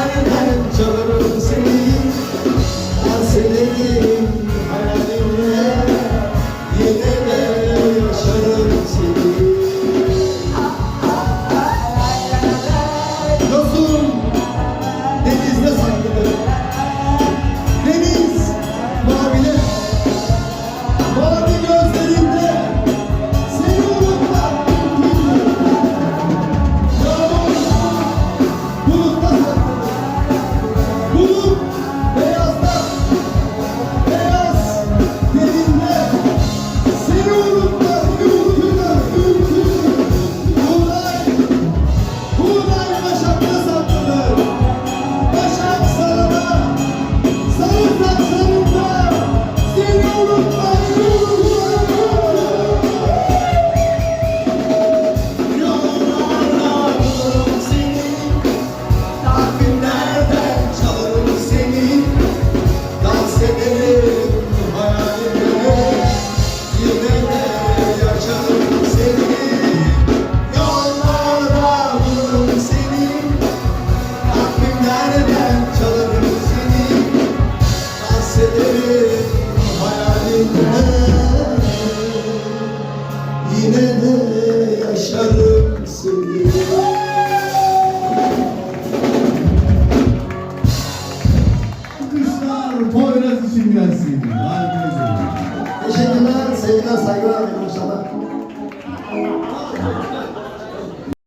나는 İçin gelsin. Harika. Teşekkürler, sevgiler, saygılar, arkadaşlar.